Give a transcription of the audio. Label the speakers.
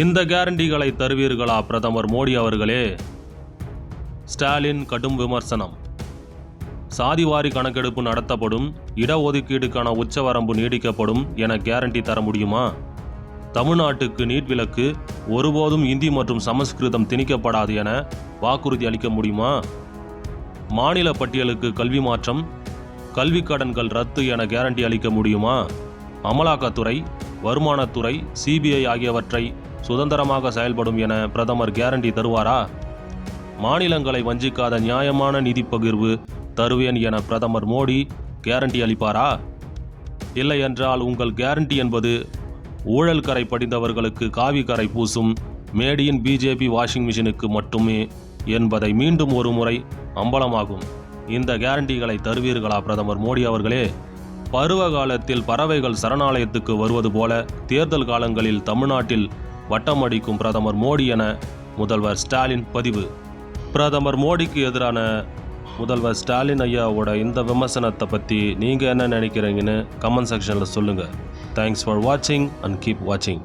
Speaker 1: இந்த கேரண்டிகளை தருவீர்களா பிரதமர் மோடி அவர்களே? ஸ்டாலின் கடும் விமர்சனம். சாதிவாரி கணக்கெடுப்பு நடத்தப்படும் இடஒதுக்கீடுக்கான உச்சவரம்பு நீடிக்கப்படும் என கேரண்டி தர முடியுமா? தமிழ்நாட்டுக்கு நீட் விலக்கு ஒருபோதும் இந்தி மற்றும் சமஸ்கிருதம் திணிக்கப்படாது என வாக்குறுதி அளிக்க முடியுமா? மாநில பட்டியலுக்கு கல்வி மாற்றம் கல்வி கடன்கள் ரத்து என கேரண்டி அளிக்க முடியுமா? அமலாக்கத்துறை வருமானத்துறை சிபிஐ ஆகியவற்றை சுதந்திரமாக செயல்படும் என பிரதமர் கேரண்டி தருவாரா? மாநிலங்களை வஞ்சிக்காத நியாயமான நிதி பகிர்வு தருவேன் என பிரதமர் மோடி கேரண்டி அளிப்பாரா? இல்லை என்றால் உங்கள் கேரண்டி என்பது ஊழல் கரை படிந்தவர்களுக்கு காவி கரை பூசும் மேடியின் பிஜேபி வாஷிங் மிஷினுக்கு மட்டுமே என்பதை மீண்டும் ஒரு முறை அம்பலமாகும். இந்த கேரண்டிகளை தருவீர்களா பிரதமர் மோடி அவர்களே? பருவ காலத்தில் பறவைகள் சரணாலயத்துக்கு வருவது போல தேர்தல் காலங்களில் தமிழ்நாட்டில் வட்டமடிக்கும் பிரதமர் மோடி என முதல்வர் ஸ்டாலின் பதிவு. பிரதமர் மோடிக்கு எதிரான முதல்வர் ஸ்டாலின் ஐயாவோட இந்த விமர்சனத்தை பற்றி நீங்கள் என்ன நினைக்கிறீங்கன்னு கமெண்ட் செக்ஷனில் சொல்லுங்கள் தேங்க்ஸ் ஃபார் வாட்சிங் அண்ட் கீப் வாட்சிங்